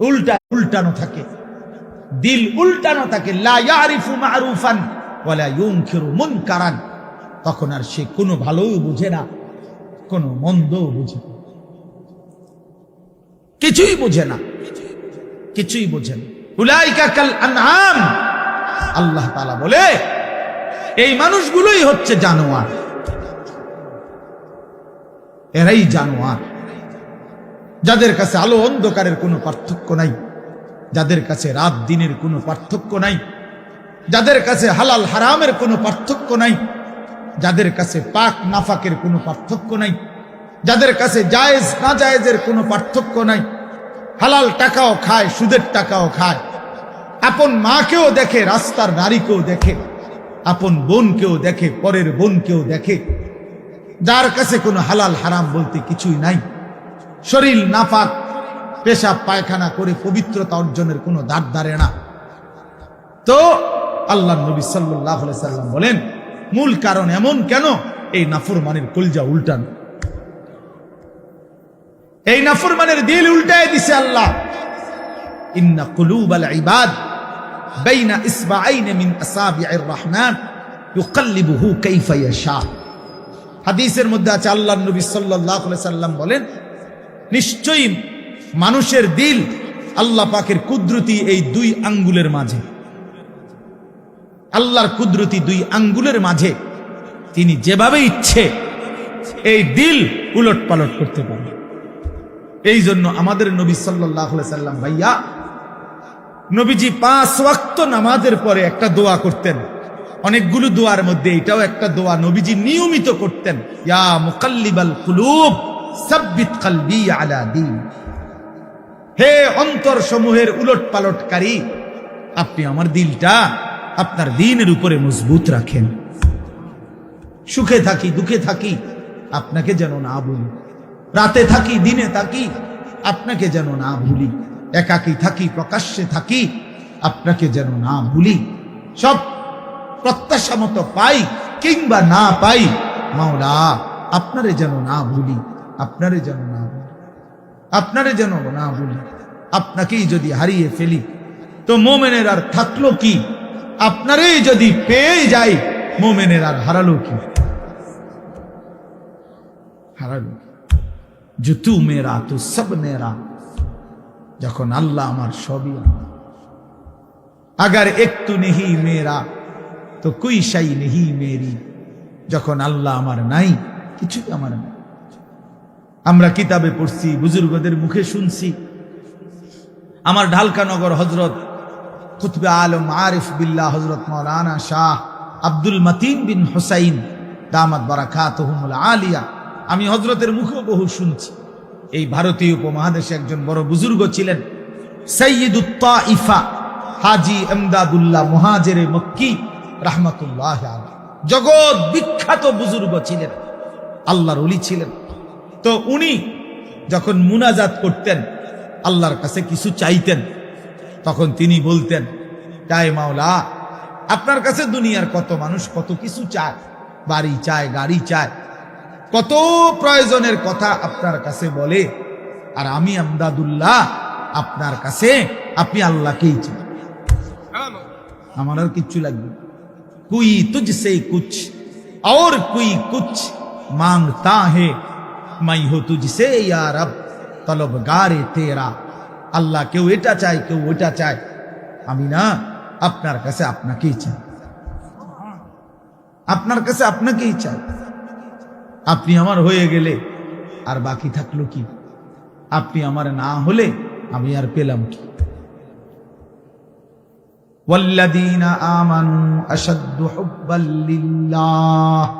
উল্টা উল্টানো থাকে। দিল উল্টানো থাকে তখন আর সে কোনো ভালোও বুঝে না, কোনো মন্দও বুঝে না। কিছুই বুঝে না, কিছুই বুঝে না। আল্লাহ বলে, এই মানুষগুলোই হচ্ছে জানোয়ার। এরাই জানোয়ার। যাদের কাছে আলো অন্ধকারের কোনো পার্থক্য নাই, যাদের কাছে রাত দিনের কোনো পার্থক্য নাই, যাদের কাছে হালাল হারামের কোনো পার্থক্য নাই, যাদের কাছে পাক নাফাকের কোনো পার্থক্য নাই, যাদের কাছে জায়েজ না জায়েজের কোনো পার্থক্য নাই, হালাল টাকাও খায়, সুদের টাকাও খায়। আপন মাকেও দেখে, রাস্তার নারীকেও দেখে, আপন বোনকেও দেখে, পরের বোনকেও দেখে, যার কাছে কোনো হালাল হারাম বলতে কিছুই নাই। শরীর নাফাক পেশাব, পায়খানা করে পবিত্রতা অর্জনের কোনো দাঁড় দাঁড়ে না। তো আল্লাহ নবী সাল্লাহ সাল্লাম বলেন, মূল কারণ এমন কেন? এই নাফরমানের কলজা উল্টান। এই নাফরমানের দিল উল্টায় দিছে আল্লাহ। ইন্না কুলুবাল ইবাদ বাইনা ইসবাআইন মিন আসাবি'ir রহমান ইউকাল্লিবুহু কাইফা ইয়াশা। হাদিসের মধ্যে আছে, আল্লাহ নবী সাল্লাল্লাহু আলাইহি সাল্লাম বলেন নিশ্চয়ই মানুষের দিল আল্লাহ পাকের কুদরতি এই দুই আঙ্গুলের মাঝে। আল্লাহর কুদরতি দুই আঙ্গুলের মাঝে তিনি যেভাবে ইচ্ছে এই দিল উলট পালট করতে পারেন এই জন্য আমাদের নবী সাল্লাম ভাইয়া, নবীজি পাঁচ ওয়াক্ত নামাজের পরে একটা দোয়া করতেন। অনেকগুলো দোয়ার মধ্যে এটাও একটা দোয়া নবীজি নিয়মিত করতেন। ইয়া মুকাল্লিবাল কুলুব সাব্বিত কলবি আলা দিন। হে অন্তর সমূহের উলট পালটকারী আপনি আমার দিলটা আপনার দিনের উপরে মজবুত রাখেন। সুখে থাকি, দুঃখে থাকি, আপনাকে যেন না বলি রাতে থাকি, দিনে থাকি, আপনাকে যেন না ভুলি। একাকি থাকি, প্রকাশ্যে থাকি, আপনাকে যেন না ভুলি। সব প্রত্যাশা মতো পাই কিংবা না পাই, মাওলা, আপনারে যেন না ভুলি। আপনারে যেন না বলি, আপনারে যেন না বলি, আপনাকেই যদি হারিয়ে ফেলি, তো মোমেনের আর থাকল কি? আপনারেই যদি পেয়ে যাই, মোমেনের আর হারালো কি? হারালো যে মেরা, তু সব মেরা যখন আল্লাহ আমার সবই আগার একটু নেহি মেরা, তো কুইশাই নেহি মেরি, যখন আল্লাহ আমার নাই, কিছুই আমার নাই। আমরা কিতাবে পড়ছি, বুজুর্গদের মুখে শুনছি। আমার ঢালকানগর হজরত কুতবে আলম আরিফ বিল্লাহ হজরত মৌলানা শাহ আব্দুল মতিন বিন হুসাইন, দামাত বারাকাত আলিয়া। আমি হজরতের মুখে বহু শুনছি। এই ভারতীয় উপমহাদেশে একজন বড় বুজুর্গ ছিলেন সৈয়দুত্তা ইফা হাজি এমদাদুল্লাহ মহাজেরে মক্কি, রাহমাতুল্লাহ। জগৎ বিখ্যাত বুজুর্গ ছিলেন, আল্লাহর অলি ছিলেন। তো উনি যখন মুনাজাত করতেন আল্লাহর কাছে কিছু চাইতেন তখন তিনি বলতেন তাই মাওলা আপনার কাছে দুনিয়ার কত মানুষ কত কিছু চায় বাড়ি চায় গাড়ি চায় কত প্রয়োজনের কথা আপনার কাছে বলে আর আমি আমদাদুল্লাহ আপনার কাছে আপনি আল্লাহকেই চান আমার আর কিচ্ছু লাগবে না। कोई तुझसे कुछ और कोई कुछ मांगता है মাই হো তুঝসে, ইয়া তলব গারে তেরা। আল্লাহ কেউ এটা চায়, কেউ ওটা চায়। আমি না, আপনার কাছে আপনাকেই চাই। আপনার কাছে আপনাকেই চাই। আপনি আমার হয়ে গেলে আর বাকি থাকল কি? আপনি আমার না হলে আমি আর পেলাম কি? আমানু آمنوا হব্বাল্লিল্লাহ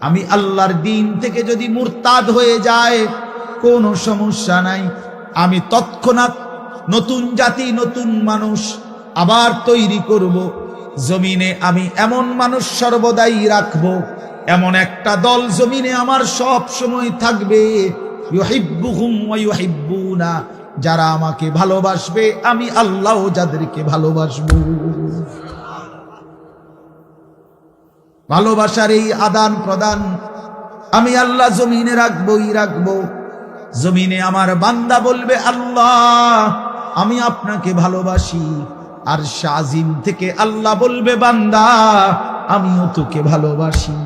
আমি আল্লাহর দিন থেকে যদি মুরতাদ হয়ে যায়, কোনো সমস্যা নাই। আমি তৎক্ষণাৎ নতুন জাতি, নতুন মানুষ আবার তৈরি করব। জমিনে আমি এমন মানুষ সর্বদাই রাখব। এমন একটা দল জমিনে আমার সব সময় থাকবে। যারা আমাকে ভালোবাসবে, আমি আল্লাহ যাদেরকে ভালোবাসবো। ভালোবাসার এই আদান প্রদান আমি আল্লাহ জমিনে রাখবই রাখবো জমিনে আমার বান্দা বলবে আল্লাহ আমি আপনাকে ভালোবাসি আর শাজিম থেকে আল্লাহ বলবে বান্দা আমিও তোকে ভালোবাসি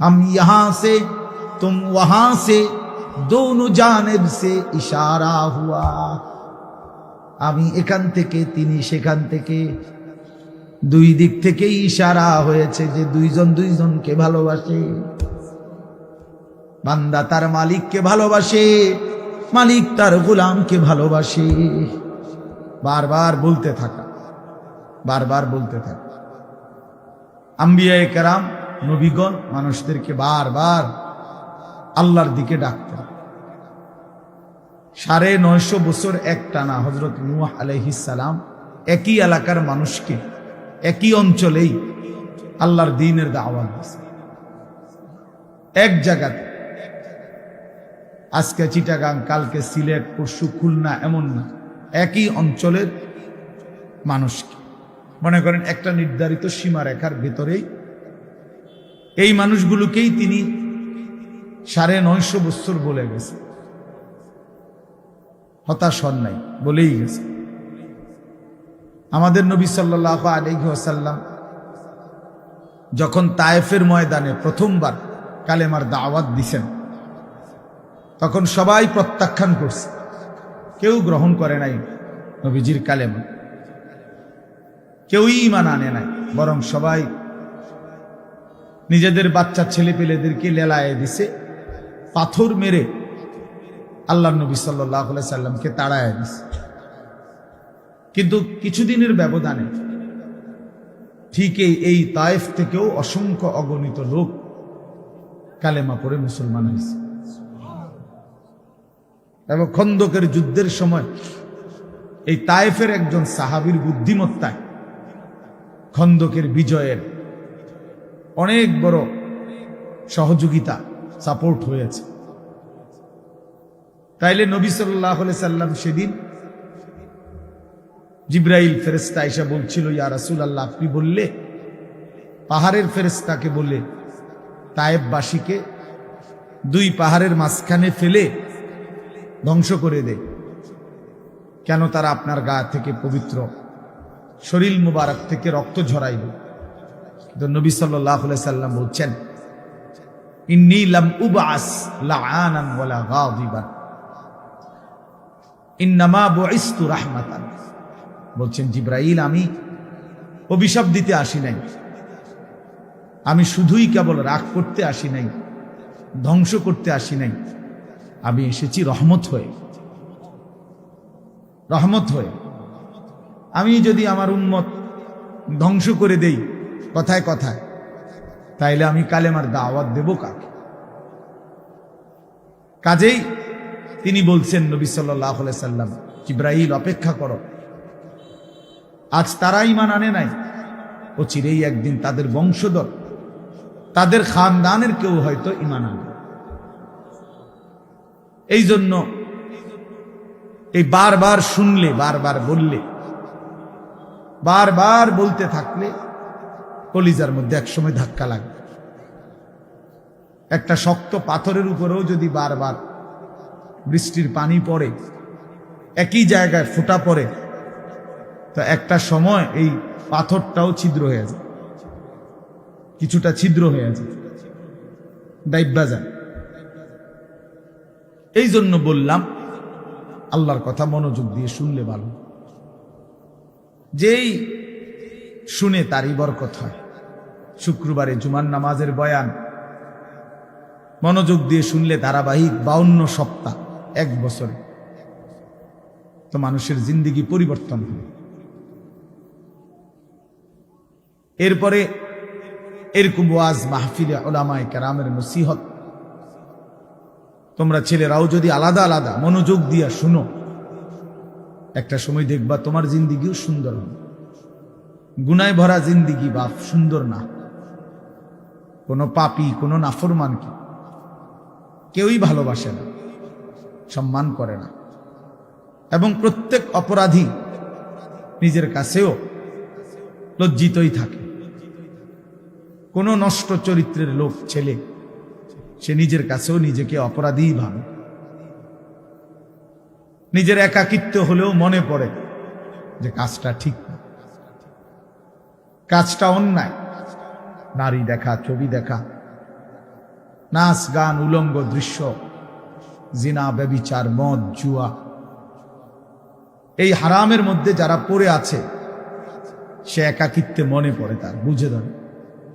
हम यहां से तुम वहां से दोनों जानब से इशारा हुआ আমি এখান থেকে তিনি সেখান থেকে দুই দিক থেকেই ইশারা হয়েছে যে দুইজন দুইজনকে ভালোবাসে। বান্দা তার মালিককে ভালোবাসে, মালিক তার গোলামকে ভালোবাসে। বারবার বলতে থাকা, বারবার বলতে থাকা। আম্বিয়া কেরাম নবীগণ, মানুষদেরকে বারবার আল্লাহর দিকে ডাকতেন। সাড়ে নয়শো বছর এক টানা হজরত নুয়াহ আলহিসাম একই এলাকার মানুষকে একই অঞ্চলেই আল্লাহর দিনের দাওয়াত দিয়েছে এক জায়গাতে। আজকে চিটাগাং, কালকে সিলেট, পরশু খুলনা এমন না। একই অঞ্চলের মানুষকে মনে করেন একটা নির্ধারিত সীমারেখার ভেতরেই এই মানুষগুলোকেই তিনি সাড়ে নয়শো বছর বলে গেছে। হতাশ হন নাই, বলেই গেছে। আমাদের নবী সাল্লাহ আলহাসাল্লাম যখন তায়েফের ময়দানে প্রথমবার কালেমার দাওয়াত দিছেন, তখন সবাই প্রত্যাখ্যান করছে। কেউ গ্রহণ করে নাই নবীজির কালেমা। কেউই ইমান আনে নাই, বরং সবাই নিজেদের বাচ্চা ছেলে পেলেদেরকে লেলায় দিছে, পাথর মেরে আল্লাহ নবী সাল্লাহ সাল্লামকে তাড়ায় দিছে। কিন্তু কিছুদিনের ব্যবধানে ঠিক এই তায়েফ থেকেও অসংখ্য অগণিত লোক কালেমা পড়ে মুসলমান হয়েছে। এবং খন্দকের যুদ্ধের সময় এই তায়েফের একজন সাহাবির বুদ্ধিমত্তায় খন্দকের বিজয়ের অনেক বড় সহযোগিতা সাপোর্ট হয়েছে। তাইলে নবী সাল্লাহ সাল্লাম সেদিন জিব্রাইল ফেরেস্তা এসে বলছিল, ইয়া রাসুল আল্লাহ আপনি বললে? পাহাড়ের ফেরেস্তাকে বলে তায়েববাসীকে দুই পাহাড়ের মাঝখানে ফেলে ধ্বংস করে দে। কেন তারা আপনার গা থেকে পবিত্র? শরীর মুবারক থেকে রক্ত ঝরাইল কিন্তু নবী সাল্লাহ সাল্লাম বলছেন লাম উবাস বলছেন, জিব্রাইল, আমি অভিশাপ দিতে আসি নাই। আমি শুধুই কেবল রাগ করতে আসি নাই, ধ্বংস করতে আসি নাই। আমি এসেছি রহমত হয়ে। রহমত হয়ে। আমি যদি আমার উন্মত ধ্বংস করে দেই, কথায় কথায়, তাইলে আমি কালেমার দাওয়াত দেব কাকে? কাজেই তিনি বলছেন, নবী সাল্লাহ সাল্লাম, জিব্রাইল, অপেক্ষা করো। আজ তারা ইমান আনে নাই। ও চিরেই একদিন তাদের বংশধর। তাদের খানদানের কেউ হয়তো ইমান আনে এই জন্য এই বারবার শুনলে, বারবার বললে, বারবার বলতে থাকলে কলিজার মধ্যে একসময় ধাক্কা লাগবে। একটা শক্ত পাথরের উপরেও যদি বারবার বৃষ্টির পানি পড়ে, একই জায়গায় ফোটা পড়ে তো একটা সময় এই পাথরটাও ছিদ্র হয়ে যায় কিছুটা ছিদ্র হয়ে ডাইব্বা যায় এই জন্য বললাম, আল্লাহর কথা মনোযোগ দিয়ে শুনলে ভালো। যেই শুনে তারই বরকত হয়। শুক্রবারে জুমার নামাজের বয়ান। মনোযোগ দিয়ে শুনলে ধারাবাহিক বাউন্ন সপ্তাহ, এক বছরে। তো মানুষের জিন্দিগি পরিবর্তন হয় এরপরে এরকম ওয়াজ মাহফিলে ওলামায় কেরামের নসিহত। তোমরা ছেলেরাও যদি আলাদা আলাদা মনোযোগ দিয়া শুনো, একটা সময় দেখবা তোমার জিন্দিগিও সুন্দর হবে। গুনায় ভরা জিন্দিগি বা সুন্দর না। কোনো পাপি, কোনো নাফরমানকে কেউই ভালোবাসে না, সম্মান করে না। এবং প্রত্যেক অপরাধী নিজের কাছেও লজ্জিতই থাকে। কোনো নষ্ট চরিত্রের লোক ছেলে, সে নিজের কাছেও নিজেকে অপরাধী ভাবে। নিজের একাকিত্ব হলেও মনে পড়ে যে কাজটা ঠিক না। কাজটা অন্যায়। নারী দেখা, ছবি দেখা, নাচ, গান, উলঙ্গ দৃশ্য, জিনা, ব্যবিচার, মদ, জুয়া। এই হারামের মধ্যে যারা পড়ে আছে সে একাকিত্বে মনে পড়ে তার, বুঝে ধরে।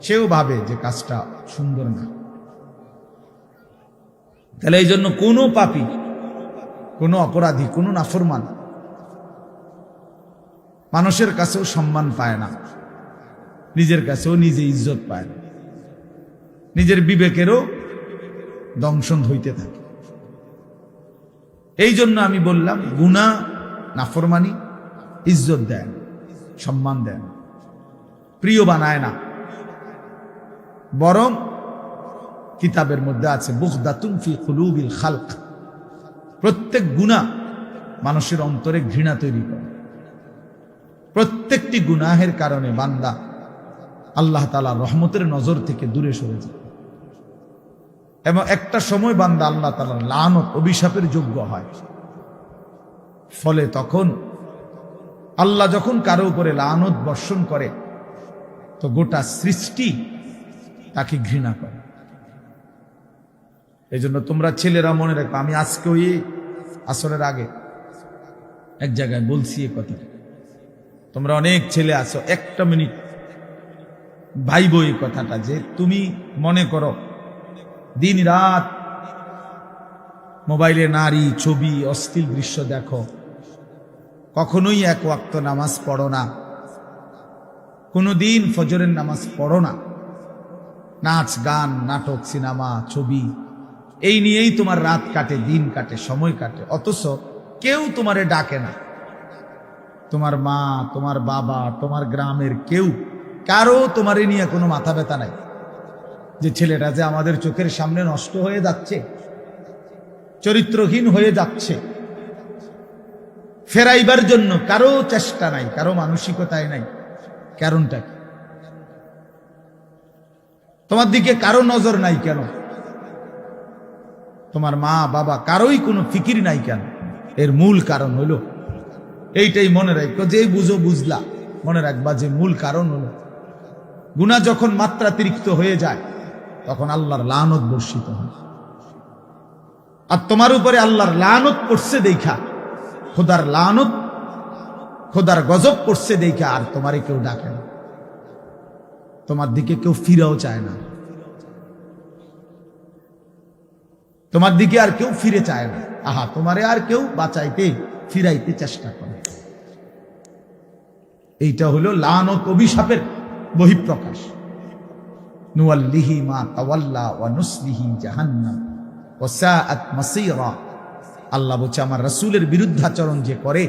সেও ভাবে যে কাজটা সুন্দর না। তাহলে এই জন্য কোনো পাপি, কোনো অপরাধী, কোনো নাফরমান মানুষের কাছেও সম্মান পায় না। নিজের কাছেও নিজে ইজ্জত পায় না। নিজের বিবেকেরও দংশন হইতে থাকে। এই জন্য আমি বললাম গুণা নাফরমানি, ইজ্জত দেন। সম্মান দেন। প্রিয় বানায় না। বরং কিতাবের মধ্যে আছে বুখদাতুন ফি কুলুবিল খালক। প্রত্যেক গুণা মানুষের অন্তরে ঘৃণা তৈরি করে। প্রত্যেকটি গুনাহের কারণে বান্দা আল্লাহ তালা রহমতের নজর থেকে দূরে সরে যায়। এবং একটা সময় বান্দা আল্লাহ তালার লানত, অভিশাপের যোগ্য হয়। ফলে তখন আল্লাহ যখন কারও উপরে লানত বর্ষণ করে, তো গোটা সৃষ্টি তাকে ঘৃণা করে। এই জন্য তোমরা ছেলেরা মনে রাখো, আমি আজকে ওই আসরের আগে এক জায়গায় বলছি এ কথা। তোমরা অনেক ছেলে আছো, একটা মিনিট ভাইব এই কথাটা যে তুমি মনে করো দিন রাত মোবাইলে নারী ছবি অস্থির দৃশ্য দেখো কখনোই এক ওয়াক্ত নামাজ পড়ো না। কোনো দিন ফজরের নামাজ পড়ো না। নাচ, গান, নাটক, সিনেমা, ছবি, এই নিয়েই তোমার রাত কাটে, দিন কাটে, সময় কাটে। অথচ কেউ তোমারে ডাকে না। তোমার মা, তোমার বাবা, তোমার গ্রামের কেউ, কারও তোমারে নিয়ে কোনো মাথা ব্যথা নাই। যে ছেলেটা যে আমাদের চোখের সামনে নষ্ট হয়ে যাচ্ছে, চরিত্রহীন হয়ে যাচ্ছে ফেরাইবার জন্য কারও চেষ্টা নাই, কারও মানসিকতায় নাই। কারণটা তোমার দিকে কারও নজর নাই কেন? তোমার মা, বাবা, কারোই কোনো ফিকির নাই কেন? এর মূল কারণ হলো, এইটাই মনে রাখো যে বুঝো বুঝলা, মনে রাখবা যে মূল কারণ হলো, গুণা যখন মাত্রাতিরিক্ত হয়ে যায়, তখন আল্লাহর লানত বর্ষিত হয়। আর তোমার উপরে আল্লাহর লানত পড়ছে দেখা খোদার লানত, খোদার গজব পড়ছে দেখা আর তোমারে কেউ ডাকে না। তোমার দিকে কেউ ফিরেও চায় না। তোমার দিকে আর কেউ ফিরে চায় না। আহা, তোমারে আর কেউ বাঁচাইতে, ফিরাইতে চেষ্টা করে। এইটা হলো লানত অভিশাপের বহিঃপ্রকাশ। নুয়াল্লিহি মা তাওয়াল্লা ওয়া নুসলিহি জাহান্নাম। ওয়া সাআত মাসীরা। আল্লাহ বলছে, আমার রাসূলের বিরুদ্ধাচরণ যে করে,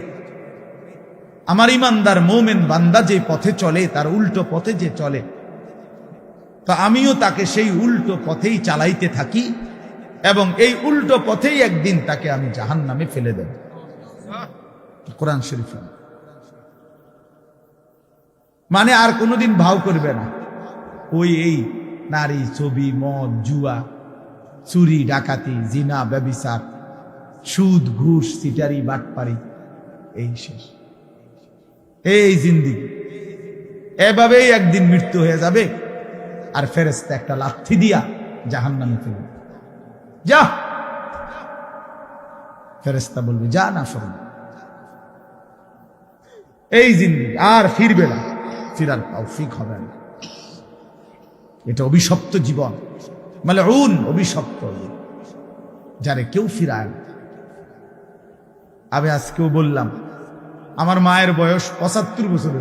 আমার ইমানদার মোমেন বান্দা যে পথে চলে, তার উল্টো পথে যে চলে, তো আমিও তাকে সেই উল্টো পথেই চালাইতে থাকি এবং এই উল্টো পথেই একদিন তাকে আমি জাহান নামে ফেলে দেব। কোরআন শরীফ মানে আর কোনোদিন ভাও করবে না। ওই এই নারী, ছবি, মদ, জুয়া, চুরি, ডাকাতি, জিনা, ব্যবিচার সুদ, ঘুষ, সিটারি, বাটপারি, এই শেষ। এই জিন্দিগি এভাবেই একদিন মৃত্যু হয়ে যাবে, আর ফেরেস্তা একটা লাথি দিয়া জাহান নামে ফেলবে। যা! ফেরেস্তা বলবে, যা না ফেরবে এই জিন্দিগি আর ফিরবে না। ফিরার তৌফিক হবে না। এটা অভিশপ্ত জীবন। মানে অভিশপ্ত। যারে কেউ ফিরায় না। আমি আজকেও বললাম আমার মায়ের বয়স পঁচাত্তর বছর